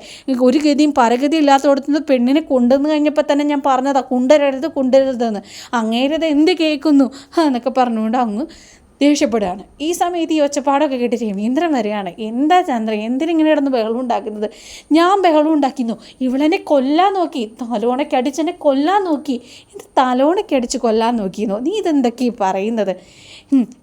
ഒരു ഗതിയും പരഗതി ഇല്ലാത്തടത്തുനിന്ന് പെണ്ണിനെ കൊണ്ടുവന്ന് കഴിഞ്ഞപ്പോൾ തന്നെ ഞാൻ പറഞ്ഞതാ കൊണ്ടുവരരുത് കൊണ്ടുവരരുതെന്ന്. അങ്ങേരത് എന്ത് കേൾക്കുന്നു? എന്നൊക്കെ പറഞ്ഞുകൊണ്ട് അങ്ങ് ദേഷ്യപ്പെടുകയാണ്. ഈ സമയത്ത് ഈ ഒച്ചപ്പാടൊക്കെ കേട്ട് രവീന്ദ്രൻ വരികയാണ്. എന്താ ചന്ദ്ര എന്തിനിങ്ങനെ കിടന്ന് ബഹളം ഉണ്ടാക്കുന്നത്? ഞാൻ ബഹളം ഉണ്ടാക്കിന്നു. ഇവളെന്നെ കൊല്ലാൻ നോക്കി. തലോണയ്ക്ക് അടിച്ചെന്നെ കൊല്ലാൻ നോക്കി. എന്ത് തലോണയ്ക്ക് അടിച്ച് കൊല്ലാൻ നോക്കിയെന്നോ? നീ ഇതെന്തൊക്കെയാ പറയുന്നത്?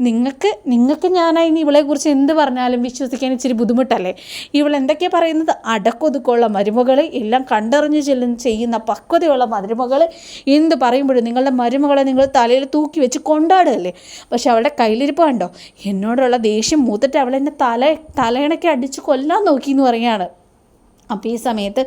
നിങ്ങൾക്ക് നിങ്ങൾക്ക് ഞാനായി ഇവളെക്കുറിച്ച് എന്ത് പറഞ്ഞാലും വിശ്വസിക്കാൻ ഇച്ചിരി ബുദ്ധിമുട്ടല്ലേ? ഇവൾ എന്തൊക്കെയാണ് പറയുന്നത്? അടക്കൊതുക്കുള്ള മരുമകൾ എല്ലാം കണ്ടറിഞ്ഞ് ചെല്ലുന്ന ചെയ്യുന്ന പക്വതയുള്ള മരുമകൾ എന്ത് പറയുമ്പോഴും നിങ്ങളുടെ മരുമകളെ നിങ്ങൾ തലയിൽ തൂക്കി വെച്ച് കൊണ്ടാടുകയല്ലേ? പക്ഷെ അവളുടെ കയ്യിലിരിപ്പ് കണ്ടോ എന്നോടുള്ള ദേഷ്യം മൂത്തിട്ട് അവൾ എന്റെ തല തലയിണക്കി അടിച്ച് കൊല്ലാൻ നോക്കി എന്ന് പറയുകയാണ്. അപ്പോൾ ഈ സമയത്ത്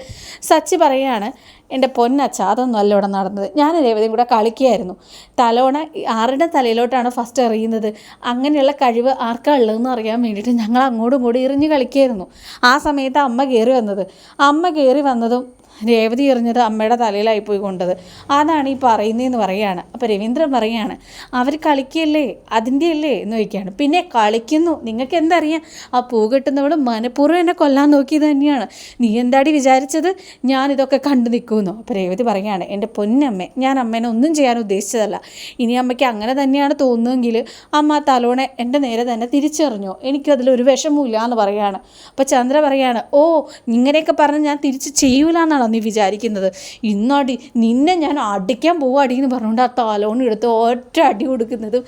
സച്ചി പറയുകയാണ് എന്റെ പൊന്നച്ച അതൊന്നും അല്ല ഇവിടെ നടന്നത്. ഞാൻ രേവതിയും കൂടെ കളിക്കുകയായിരുന്നു. തലോണ ആരുടെ തലയിലോട്ടാണ് ഫസ്റ്റ് എറിയുന്നത്? അങ്ങനെയുള്ള കഴിവ് ആർക്കാ ഉള്ളതെന്ന് അറിയാൻ വേണ്ടിയിട്ട് ഞങ്ങൾ അങ്ങോട്ടും കൂടി എറിഞ്ഞ് കളിക്കുകയായിരുന്നു. ആ സമയത്ത് അമ്മ കയറി വന്നത്. അമ്മ കയറി വന്നതും രേവതി എറിഞ്ഞത് അമ്മയുടെ തലയിലായി പോയി കൊണ്ടത്. അതാണ് ഈ പറയുന്നതെന്ന് പറയുകയാണ്. അപ്പോൾ രവീന്ദ്രൻ പറയുകയാണ് അവർ കളിക്കല്ലേ? അതിന്റെ അല്ലേ? എന്ന് ചോദിക്കുകയാണ്. പിന്നെ കളിക്കുന്നു. നിങ്ങൾക്ക് എന്തറിയാം? ആ പൂ കെട്ടുന്നവൾ മനഃപൂർവം എന്നെ കൊല്ലാൻ നോക്കിയത് തന്നെയാണ്. നീ എന്താടി വിചാരിച്ചത്? ഞാൻ ഇതൊക്കെ കണ്ടു നിൽക്കുമെന്നോ? അപ്പോൾ രേവതി പറയുകയാണ് എന്റെ പൊന്നമ്മ ഞാൻ അമ്മേനെ ഒന്നും ചെയ്യാൻ ഉദ്ദേശിച്ചതല്ല. ഇനി അമ്മയ്ക്ക് അങ്ങനെ തന്നെയാണ് തോന്നുമെങ്കിൽ അമ്മ ആ തലോണെ എന്റെ നേരെ തന്നെ തിരിച്ചറിഞ്ഞോ? എനിക്കതിലൊരു വിഷമമില്ല എന്ന് പറയുകയാണ്. അപ്പോൾ ചന്ദ്ര പറയാണ് ഓ ഇങ്ങനെയൊക്കെ പറഞ്ഞ് ഞാൻ തിരിച്ച് ചെയ്യൂല എന്നാണോ നീ വിചാരിക്കുന്നത്? ഇന്നടി നിന്നെ ഞാൻ അടിക്കാൻ പോവാടി എന്ന് പറഞ്ഞുകൊണ്ട് ആ തലോണ എടുത്ത് ഒറ്റ അടി കൊടുക്കുന്നത്.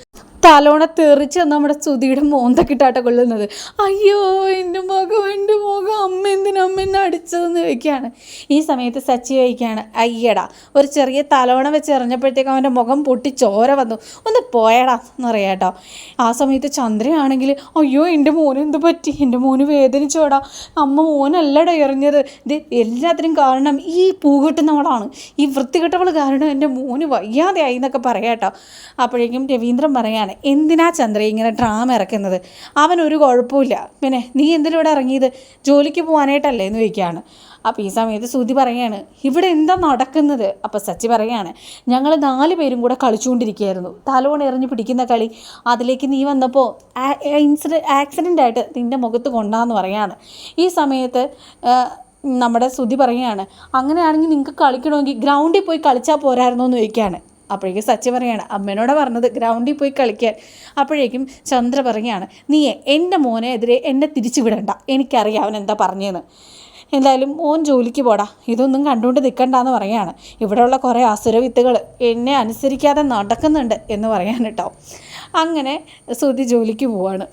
തലോണ തെറിച്ച് നമ്മുടെ സുധിയുടെ മോന്തക്കിട്ടാട്ട കൊള്ളുന്നത്. അയ്യോ എന്റെ മുഖം എന്റെ മുഖം അമ്മ എന്തിനാ അമ്മ എന്നെ അടിച്ചതെന്ന് ചോദിക്കുകയാണ്. ഈ സമയത്ത് സച്ചി ചോദിക്കുകയാണ് അയ്യടാ ഒരു ചെറിയ തലോണ വെച്ച് എറിഞ്ഞപ്പോഴത്തേക്കും അവന്റെ മുഖം പൊട്ടി ചോര വന്നു. ഒന്ന് പോയടാ എന്ന് കേട്ടോ ആ സമയത്ത് ചന്ദ്രയാണെങ്കിൽ അയ്യോ എന്റെ മോന് എന്ത് പറ്റി? എന്റെ മോന് വേദനിച്ചോടാ. അമ്മ മോനല്ലടാ എറിഞ്ഞത്. ഇത് എല്ലാത്തിനും കാരണം ഈ പൂ കെട്ടുന്നവളാണ് ഈ വൃത്തികെട്ടവൾ കാരണം എന്റെ മോന് വയ്യാതെയായി എന്നൊക്കെ പറയാം കേട്ടോ അപ്പോഴേക്കും രവീന്ദ്രൻ പറയാണ് എന്തിനാ ചന്ദ്ര ഇങ്ങനെ ഡ്രാമ ഇറക്കുന്നത്? അവനൊരു കുഴപ്പമില്ല. പിന്നെ നീ എന്തിലൂടെ ഇറങ്ങിയത്? ജോലിക്ക് പോകാനായിട്ടല്ലേ എന്ന് ചോദിക്കുകയാണ്. അപ്പോൾ ഈ സമയത്ത് ശ്രുതി പറയാണ് ഇവിടെ എന്താ നടക്കുന്നത്? അപ്പോൾ സച്ചി പറയാണ് ഞങ്ങൾ നാല് പേരും കൂടെ കളിച്ചുകൊണ്ടിരിക്കുകയായിരുന്നു. തലോൺ എറിഞ്ഞ് പിടിക്കുന്ന കളി. അതിലേക്ക് നീ വന്നപ്പോൾ ഇൻസിഡൻ ആക്സിഡന്റ് ആയിട്ട് നിന്റെ മുഖത്ത് കൊണ്ടാന്ന് പറയാണ് ഈ സമയത്ത് നമ്മുടെ ശ്രുതി പറയുകയാണ് അങ്ങനെയാണെങ്കിൽ നിങ്ങൾക്ക് കളിക്കണമെങ്കിൽ ഗ്രൗണ്ടിൽ പോയി കളിച്ചാൽ പോരായിരുന്നോ? എന്ന് ചോദിക്കുകയാണ്. അപ്പോഴേക്കും സച്ചി പറയാണ് അമ്മേനോട് പറഞ്ഞത് ഗ്രൗണ്ടിൽ പോയി കളിക്കാൻ. അപ്പോഴേക്കും ചന്ദ്ര പറയുകയാണ് നീയെ എന്റെ മോനെ എതിരെ എന്നെ തിരിച്ചു വിടണ്ട എനിക്കറിയാം അവൻ എന്താ പറഞ്ഞതെന്ന് എന്തായാലും മോൻ ജോലിക്ക് പോടാ. ഇതൊന്നും കണ്ടുകൊണ്ട് നിൽക്കണ്ടെന്ന് പറയാണ്. ഇവിടെയുള്ള കുറേ അസുരവിത്തുകൾ എന്നെ അനുസരിക്കാതെ നടക്കുന്നുണ്ട് എന്ന് പറയാൻ കേട്ടോ അങ്ങനെ സുതി ജോലിക്ക് പോവാണ്.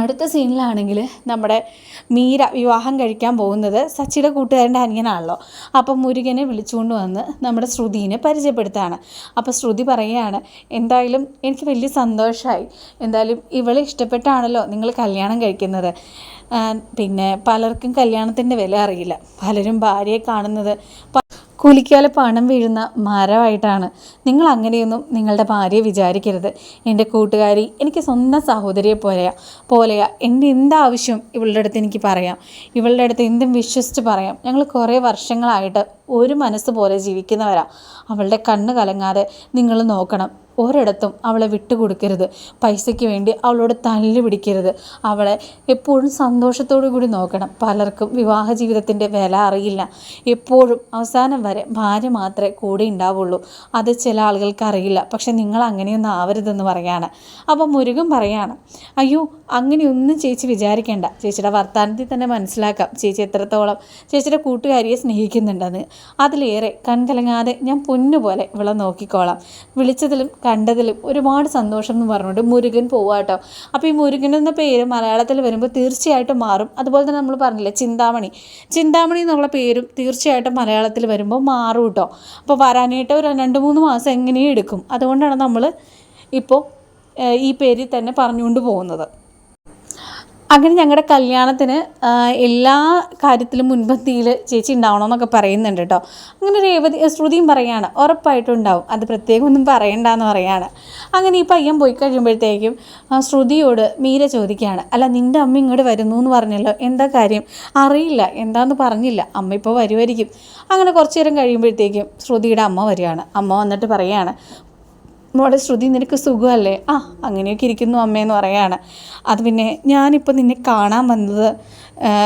അടുത്ത സീനിലാണെങ്കിൽ നമ്മുടെ മീര വിവാഹം കഴിക്കാൻ പോകുന്നത് സച്ചിയുടെ കൂട്ടുകാരന്റെ അനിയനാണല്ലോ. അപ്പം മുരുകനെ വിളിച്ചുകൊണ്ട് വന്ന് നമ്മുടെ ശ്രുതിനെ പരിചയപ്പെടുത്താണ് അപ്പോൾ ശ്രുതി പറയുകയാണ് എന്തായാലും എനിക്ക് വലിയ സന്തോഷമായി എന്തായാലും ഇവളെ ഇഷ്ടപ്പെട്ടാണല്ലോ നിങ്ങൾ കല്യാണം കഴിക്കുന്നത്. പിന്നെ പലർക്കും കല്യാണത്തിന്റെ വില അറിയില്ല. പലരും ഭാര്യയെ കാണുന്നത് കൂലിക്കാൽ പണം വീഴുന്ന മരമായിട്ടാണ്. നിങ്ങൾ അങ്ങനെയൊന്നും നിങ്ങളുടെ ഭാര്യയെ വിചാരിക്കരുത്. എന്റെ കൂട്ടുകാരി എനിക്ക് സ്വന്തം സഹോദരിയെ പോലെയാ പോലെയാ. എന്റെ എന്താവശ്യം ഇവളുടെ അടുത്ത് എനിക്ക് പറയാം. ഇവളുടെ അടുത്ത് എന്തും വിശ്വസിച്ച് പറയാം. ഞങ്ങൾ കുറേ വർഷങ്ങളായിട്ട് ഒരു മനസ്സ് പോലെ ജീവിക്കുന്നവരാ. അവളുടെ കണ്ണ് കലങ്ങാതെ നിങ്ങൾ നോക്കണം. ഒരിടത്തും അവളെ വിട്ടുകൊടുക്കരുത്. പൈസയ്ക്ക് വേണ്ടി അവളോട് തല്ലി പിടിക്കരുത്. അവളെ എപ്പോഴും സന്തോഷത്തോടു കൂടി നോക്കണം. പലർക്കും വിവാഹ ജീവിതത്തിന്റെ വില അറിയില്ല. എപ്പോഴും അവസാനം വരെ ഭാര്യ മാത്രമേ കൂടെ ഉണ്ടാവുള്ളൂ. അത് ചില ആളുകൾക്ക് അറിയില്ല. പക്ഷെ നിങ്ങൾ അങ്ങനെയൊന്നും ആവരുതെന്ന് പറയാണ്. അപ്പം മുരുകൻ പറയാണ് അയ്യോ അങ്ങനെയൊന്നും ചേച്ചി വിചാരിക്കേണ്ട. ചേച്ചിയുടെ വർത്താനത്തിൽ തന്നെ മനസ്സിലാക്കാം. ചേച്ചി എത്രത്തോളം ചേച്ചിയുടെ കൂട്ടുകാരിയെ സ്നേഹിക്കുന്നുണ്ടെന്ന്. അതിലേറെ കൺകലങ്ങാതെ ഞാൻ പൊന്നുപോലെ ഇവളെ നോക്കിക്കോളാം. വിളിച്ചതിലും കണ്ടതിലും ഒരുപാട് സന്തോഷം എന്ന് പറഞ്ഞുകൊണ്ട് മുരുകൻ പോവാട്ടോ. അപ്പോൾ ഈ മുരുകൻ എന്ന പേര് മലയാളത്തിൽ വരുമ്പോൾ തീർച്ചയായിട്ടും മാറും. അതുപോലെ തന്നെ നമ്മൾ പറഞ്ഞില്ലേ ചിന്താമണി. ചിന്താമണി എന്നുള്ള പേരും തീർച്ചയായിട്ടും മലയാളത്തിൽ വരുമ്പോൾ മാറും കേട്ടോ അപ്പോൾ വരാനായിട്ട് ഒരു രണ്ട് മൂന്ന് മാസം എങ്ങനെയും എടുക്കും. അതുകൊണ്ടാണ് നമ്മൾ ഇപ്പോൾ ഈ പേരിൽ തന്നെ പറഞ്ഞുകൊണ്ട് പോകുന്നത്. അങ്ങനെ ഞങ്ങളുടെ കല്യാണത്തിന് എല്ലാ കാര്യത്തിലും മുൻപന്തിയിൽ ചേച്ചി ഉണ്ടാവണമെന്നൊക്കെ പറയുന്നുണ്ട് കേട്ടോ അങ്ങനെ രേവതി ശ്രുതിയും പറയാണ് ഉറപ്പായിട്ടും ഉണ്ടാവും അത് പ്രത്യേകം ഒന്നും പറയണ്ടെന്ന് പറയാണ്. അങ്ങനെ ഈ പയ്യൻ പോയി കഴിയുമ്പോഴത്തേക്കും ശ്രുതിയോട് മീര ചോദിക്കുകയാണ് അല്ല നിന്റെ അമ്മ ഇങ്ങോട്ട് വരുന്നു എന്ന് പറഞ്ഞല്ലോ. എന്താ കാര്യം? അറിയില്ല. എന്താന്ന് പറഞ്ഞില്ല. അമ്മ ഇപ്പോൾ വരുമായിരിക്കും അങ്ങനെ കുറച്ച് നേരം കഴിയുമ്പോഴത്തേക്കും ശ്രുതിയുടെ അമ്മ വരികയാണ്. അമ്മ വന്നിട്ട് പറയാണ് മോളെ ശ്രുതി നിനക്ക് സുഖമല്ലേ? ആ അങ്ങനെയൊക്കെ ഇരിക്കുന്നു അമ്മയെന്ന് പറയാണ്. അത് പിന്നെ ഞാനിപ്പോൾ നിന്നെ കാണാൻ വന്നത്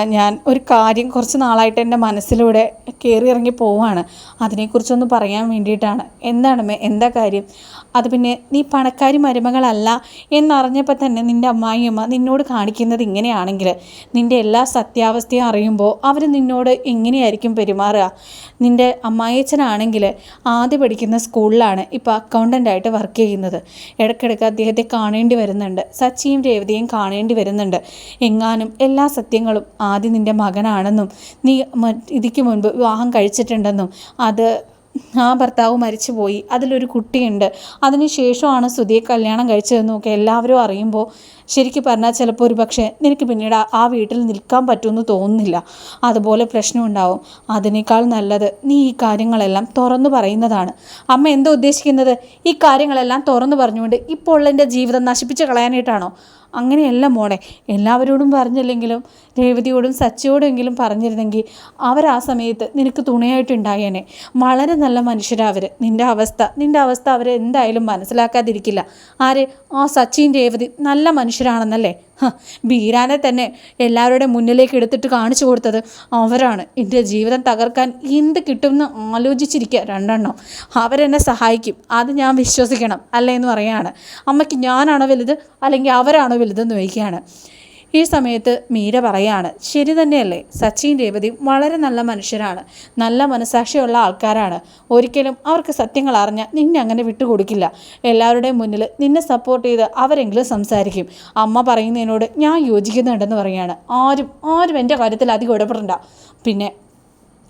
ഞാൻ ഒരു കാര്യം കുറച്ച് നാളായിട്ട് എന്റെ മനസ്സിലൂടെ കയറി ഇറങ്ങി പോവാണ്. അതിനെക്കുറിച്ചൊന്ന് പറയാൻ വേണ്ടിയിട്ടാണ്. എന്താണമ്മേ എന്താ കാര്യം? അത് പിന്നെ നീ പണക്കാരി മരുമകളല്ല എന്നറിഞ്ഞപ്പോൾ തന്നെ നിന്റെ അമ്മായിയമ്മ നിന്നോട് കാണിക്കുന്നത് ഇങ്ങനെയാണെങ്കിൽ നിന്റെ എല്ലാ സത്യാവസ്ഥയും അറിയുമ്പോൾ അവർ നിന്നോട് എങ്ങനെയായിരിക്കും പെരുമാറുക? നിന്റെ അമ്മായിയച്ഛനാണെങ്കിൽ ആദ്യം പഠിക്കുന്ന സ്കൂളിലാണ് ഇപ്പോൾ അക്കൗണ്ടന്റായിട്ട് വർക്ക് ചെയ്യുന്നത്. ഇടയ്ക്കിടയ്ക്ക് അദ്ദേഹത്തെ കാണേണ്ടി വരുന്നുണ്ട്. സച്ചിയും രേവതിയും കാണേണ്ടി വരുന്നുണ്ട്. എങ്ങാനും എല്ലാ സത്യങ്ങളും ആദ്യം നിന്റെ മകനാണെന്നും നീ ഇതിക്ക് മുൻപ് വിവാഹം കഴിച്ചിട്ടുണ്ടെന്നും അത് ആ ഭർത്താവ് മരിച്ചുപോയി. അതിലൊരു കുട്ടിയുണ്ട്. അതിന് ശേഷമാണ് സുധിയെ കല്യാണം കഴിച്ചതെന്നൊക്കെ എല്ലാവരും അറിയുമ്പോൾ ശരിക്കും പറഞ്ഞാൽ ചിലപ്പോൾ ഒരു പക്ഷേ നിനക്ക് പിന്നീട് ആ വീട്ടിൽ നിൽക്കാൻ പറ്റുമെന്ന് തോന്നുന്നില്ല. അതുപോലെ പ്രശ്നമുണ്ടാവും അതിനേക്കാൾ നല്ലത് നീ ഈ കാര്യങ്ങളെല്ലാം തുറന്നു പറയുന്നതാണ്. അമ്മ എന്താ ഉദ്ദേശിക്കുന്നത്? ഈ കാര്യങ്ങളെല്ലാം തുറന്നു പറഞ്ഞുകൊണ്ട് ഇപ്പോൾ എന്റെ ജീവിതം നശിപ്പിച്ച് കളയാനായിട്ടാണോ? അങ്ങനെയല്ല മോളെ. എല്ലാവരോടും പറഞ്ഞില്ലെങ്കിലും രേവതിയോടും സച്ചിയോടെങ്കിലും പറഞ്ഞിരുന്നെങ്കിൽ അവർ ആ സമയത്ത് നിനക്ക് തുണയായിട്ടുണ്ടായേനെ. വളരെ നല്ല മനുഷ്യരാവർ നിന്റെ അവസ്ഥ. നിന്റെ അവസ്ഥ അവർ എന്തായാലും മനസ്സിലാക്കാതിരിക്കില്ല. ആര്? ആ സച്ചിൻ രേവതി നല്ല മനുഷ്യരാണെന്നല്ലേ? ബീരാനെ തന്നെ എല്ലാവരുടെ മുന്നിലേക്ക് എടുത്തിട്ട് കാണിച്ചു കൊടുത്തത് അവരാണ്. എന്റെ ജീവിതം തകർക്കാൻ എന്ത് കിട്ടുമെന്ന് ആലോചിച്ചിരിക്കുക രണ്ടെണ്ണം. അവരെന്നെ സഹായിക്കും. അത് ഞാൻ വിശ്വസിക്കണം അല്ലേ എന്ന് പറയാണ്. അമ്മയ്ക്ക് ഞാനാണോ വലുത്? അല്ലെങ്കിൽ അവരാണോ വലുതെന്ന് ചോദിക്കുകയാണ്. ഈ സമയത്ത് മീര പറയാണ് ശരി തന്നെയല്ലേ. സച്ചിൻ രേവതി വളരെ നല്ല മനുഷ്യരാണ്. നല്ല മനസാക്ഷിയുള്ള ആൾക്കാരാണ്. ഒരിക്കലും അവർക്ക് സത്യങ്ങൾ അറിഞ്ഞാൽ നിന്നെ അങ്ങനെ വിട്ടുകൊടുക്കില്ല. എല്ലാവരുടെയും മുന്നിൽ നിന്നെ സപ്പോർട്ട് ചെയ്ത് അവരെങ്കിലും സംസാരിക്കും. അമ്മ പറയുന്നതിനോട് ഞാൻ യോജിക്കുന്നുണ്ടെന്ന് പറയാണ്. ആരും ആരും എന്റെ കാര്യത്തിൽ അധികം ഇടപെടണ്ട. പിന്നെ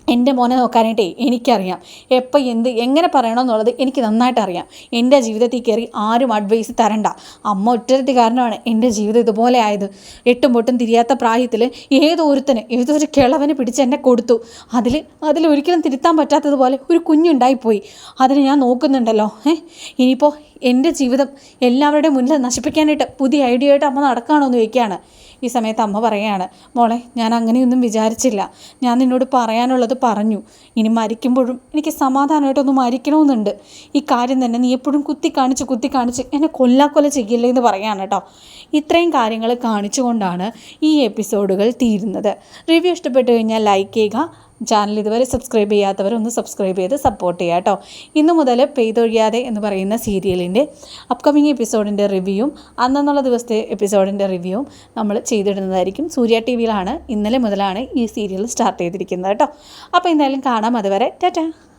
എന്റെ മോനെ നോക്കാനായിട്ടേ എനിക്കറിയാം. എപ്പോൾ എന്ത് എങ്ങനെ പറയണമെന്നുള്ളത് എനിക്ക് നന്നായിട്ട് അറിയാം എന്റെ ജീവിതത്തിൽ കയറി ആരും അഡ്വൈസ് തരണ്ട. അമ്മ ഒറ്റരത്തി കാരണമാണ് എന്റെ ജീവിതം ഇതുപോലെ ആയത്. എട്ടും പൊട്ടും തിരിയാത്ത പ്രായത്തിൽ ഏതൊരുത്തന് ഏതൊരു കിളവന് പിടിച്ച് എന്നെ കൊടുത്തു. അതിൽ ഒരിക്കലും തിരുത്താൻ പറ്റാത്തതുപോലെ ഒരു കുഞ്ഞുണ്ടായിപ്പോയി. അതിന് ഞാൻ നോക്കുന്നുണ്ടല്ലോ ഏ? ഇനിയിപ്പോൾ എന്റെ ജീവിതം എല്ലാവരുടെയും മുന്നിൽ നശിപ്പിക്കാനായിട്ട് പുതിയ ഐഡിയ ആയിട്ട് അമ്മ നടക്കുകയാണോ എന്ന് ചോദിക്കുകയാണ്. ഈ സമയത്ത് അമ്മ പറയുകയാണ് മോളെ ഞാൻ അങ്ങനെയൊന്നും വിചാരിച്ചില്ല. ഞാൻ നിന്നോട് പറയാനുള്ളത് പറഞ്ഞു. ഇനി മരിക്കുമ്പോഴും എനിക്ക് സമാധാനമായിട്ടൊന്ന് മരിക്കണമെന്നുണ്ട് ഈ കാര്യം തന്നെ നീ എപ്പോഴും കുത്തി കാണിച്ച് കുത്തി കാണിച്ച് എന്നെ കൊല്ലാക്കൊല ചെയ്യില്ലേ എന്ന് പറയാണ് കേട്ടോ ഇത്രയും കാര്യങ്ങൾ കാണിച്ചുകൊണ്ടാണ് ഈ എപ്പിസോഡുകൾ തീരുന്നത്. റിവ്യൂ ഇഷ്ടപ്പെട്ടു കഴിഞ്ഞാൽ ലൈക്ക് ചെയ്യുക ചാനൽ ഇതുവരെ സബ്സ്ക്രൈബ് ചെയ്യാത്തവർ ഒന്ന് സബ്സ്ക്രൈബ് ചെയ്ത് സപ്പോർട്ട് ചെയ്യുക കേട്ടോ. ഇന്നു മുതൽ പെയ്തൊഴിയാതെ എന്ന് പറയുന്ന സീരിയലിന്റെ അപ്കമിങ് എപ്പിസോഡിന്റെ റിവ്യൂവും അന്നെന്നുള്ള ദിവസത്തെ എപ്പിസോഡിന്റെ റിവ്യൂവും നമ്മൾ ചെയ്തിടുന്നതായിരിക്കും. സൂര്യ ടി വിയിലാണ് ഇന്നലെ മുതലാണ് ഈ സീരിയൽ സ്റ്റാർട്ട് ചെയ്തിരിക്കുന്നത് കേട്ടോ. അപ്പോൾ എന്തായാലും കാണാം. അതുവരെ ടാറ്റാ.